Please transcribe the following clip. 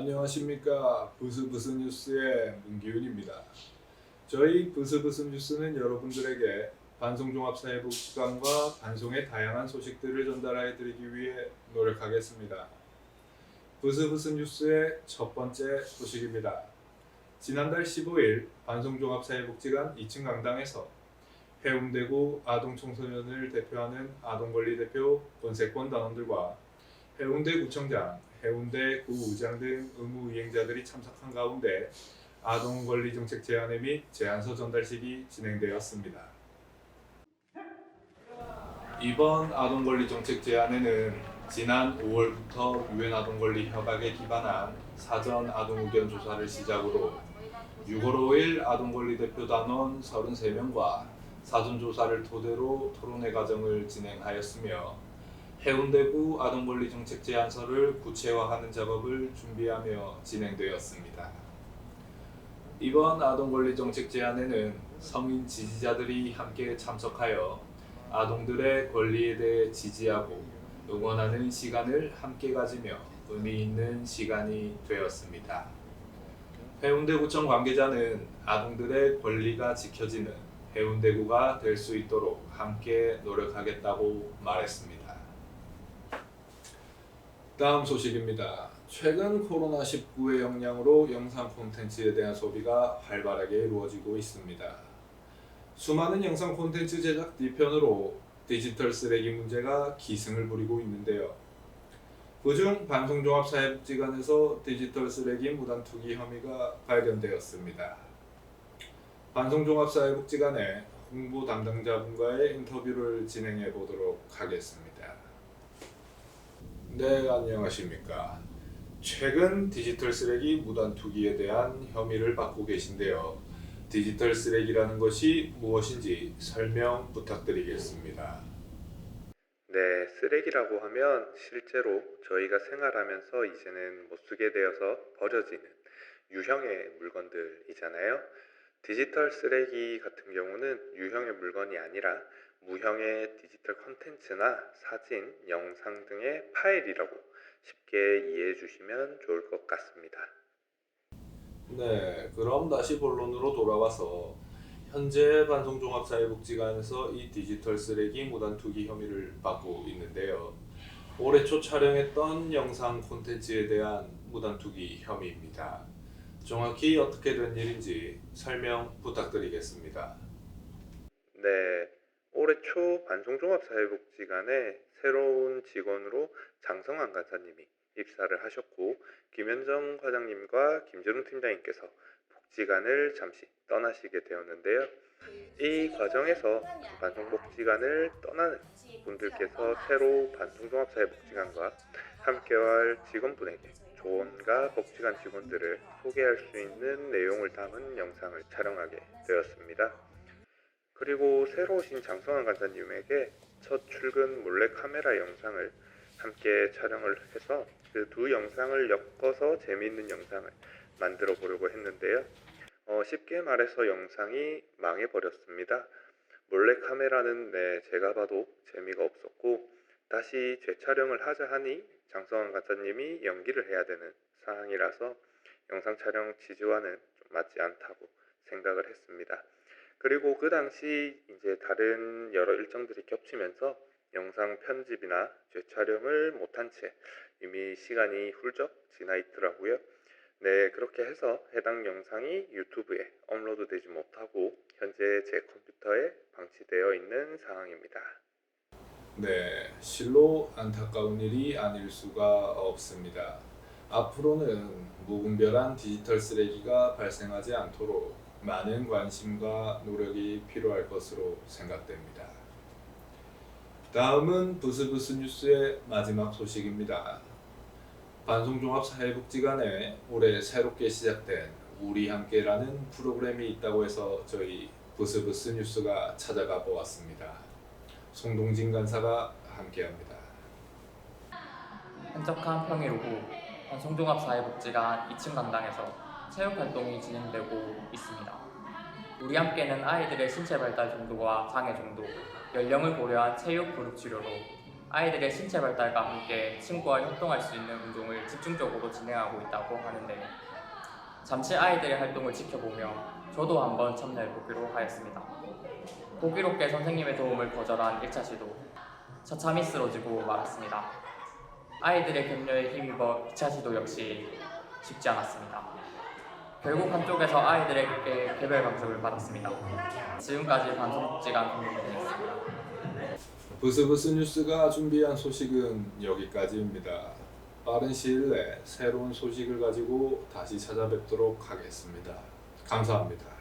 안녕하십니까 부스부스 뉴스의 문기훈입니다. 저희 부스부스 뉴스는 여러분들에게 반송종합사회복지관과 반송의 다양한 소식들을 전달해 드리기 위해 노력하겠습니다. 부스부스 뉴스의 첫 번째 소식입니다. 지난달 15일 반송종합사회복지관 2층 강당에서 해운대구 아동청소년을 대표하는 아동권리 대표 권세권 단원들과 해운대 구청장, 해운대 구의장 등 의무이행자들이 참석한 가운데 아동권리정책 제안회 및 제안서 전달식이 진행되었습니다. 이번 아동권리정책 제안회는 지난 5월부터 유엔 아동권리 협약에 기반한 사전 아동 의견 조사를 시작으로 6월 5일 아동권리 대표 단원 33명과 사전 조사를 토대로 토론회 과정을 진행하였으며 해운대구 아동권리 정책 제안서를 구체화하는 작업을 준비하며 진행되었습니다. 이번 아동권리 정책 제안에는 성인 지지자들이 함께 참석하여 아동들의 권리에 대해 지지하고 응원하는 시간을 함께 가지며 의미 있는 시간이 되었습니다. 해운대구청 관계자는 아동들의 권리가 지켜지는 해운대구가 될 수 있도록 함께 노력하겠다고 말했습니다. 다음 소식입니다. 최근 코로나19의 영향으로 영상 콘텐츠에 대한 소비가 활발하게 이루어지고 있습니다. 수많은 영상 콘텐츠 제작 뒤편으로 디지털 쓰레기 문제가 기승을 부리고 있는데요. 그중 반송종합사회복지관에서 디지털 쓰레기 무단 투기 혐의가 발견되었습니다. 반송종합사회복지관의 홍보 담당자분과의 인터뷰를 진행해 보도록 하겠습니다. 네, 안녕하십니까. 최근 디지털 쓰레기 무단 투기에 대한 혐의를 받고 계신데요. 디지털 쓰레기라는 것이 무엇인지 설명 부탁드리겠습니다. 네, 쓰레기라고 하면 실제로 저희가 생활하면서 이제는 못 쓰게 되어서 버려지는 유형의 물건들이잖아요. 디지털 쓰레기 같은 경우는 유형의 물건이 아니라 무형의 디지털 컨텐츠나 사진, 영상 등의 파일이라고 쉽게 이해해 주시면 좋을 것 같습니다. 네, 그럼 다시 본론으로 돌아와서 현재 반송종합사회복지관에서 이 디지털 쓰레기 무단 투기 혐의를 받고 있는데요. 올해 초 촬영했던 영상 콘텐츠에 대한 무단 투기 혐의입니다. 정확히 어떻게 된 일인지 설명 부탁드리겠습니다. 네, 올해 초 반송종합사회복지관에 새로운 직원으로 장성환 간사님이 입사를 하셨고 김현정 과장님과 김재룡 팀장님께서 복지관을 잠시 떠나시게 되었는데요. 이 과정에서 반송복지관을 떠나는 분들께서 새로 반송종합사회복지관과 함께할 직원분에게 조언과 복지관 직원들을 소개할 수 있는 내용을 담은 영상을 촬영하게 되었습니다. 그리고 새로 오신 장성환 간사님에게 첫 출근 몰래 카메라 영상을 함께 촬영을 해서 그 두 영상을 엮어서 재미있는 영상을 만들어 보려고 했는데요. 어, 쉽게 말해서 영상이 망해버렸습니다. 몰래 카메라는 네, 제가 봐도 재미가 없었고 다시 재촬영을 하자 하니 장성환 간사님이 연기를 해야 되는 상황이라서 영상 촬영 지지와는 좀 맞지 않다고 생각을 했습니다. 그리고 그 당시 이제 다른 여러 일정들이 겹치면서 영상 편집이나 재촬영을 못한 채 이미 시간이 훌쩍 지나 있더라고요. 네, 그렇게 해서 해당 영상이 유튜브에 업로드 되지 못하고 현재 제 컴퓨터에 방치되어 있는 상황입니다. 네, 실로 안타까운 일이 아닐 수가 없습니다. 앞으로는 무분별한 디지털 쓰레기가 발생하지 않도록 많은 관심과 노력이 필요할 것으로 생각됩니다. 다음은 부스부스 뉴스의 마지막 소식입니다. 반송종합사회복지관에 올해 새롭게 시작된 우리 함께라는 프로그램이 있다고 해서 저희 부스부스 뉴스가 찾아가 보았습니다. 송동진 간사가 함께합니다. 한적한 평일 오후 성종합사회복지관 2층 강당에서 체육 활동이 진행되고 있습니다. 우리 함께는 아이들의 신체 발달 정도와 장애 정도, 연령을 고려한 체육 교육 치료로 아이들의 신체 발달과 함께 친구와 협동할 수 있는 운동을 집중적으로 진행하고 있다고 하는데 잠시 아이들의 활동을 지켜보며 저도 한번 참여해 보기로 하였습니다. 호기롭게 선생님의 도움을 거절한 1차 시도 처참히 쓰러지고 말았습니다. 아이들의 격려에 힘입어 2차 시도 역시 쉽지 않았습니다. 결국 한쪽에서 아이들에게 개별 감독을 받았습니다. 지금까지 반성복지관 김민준이었습니다. 부스부스 뉴스가 준비한 소식은 여기까지입니다. 빠른 시일 내에 새로운 소식을 가지고 다시 찾아뵙도록 하겠습니다. 감사합니다.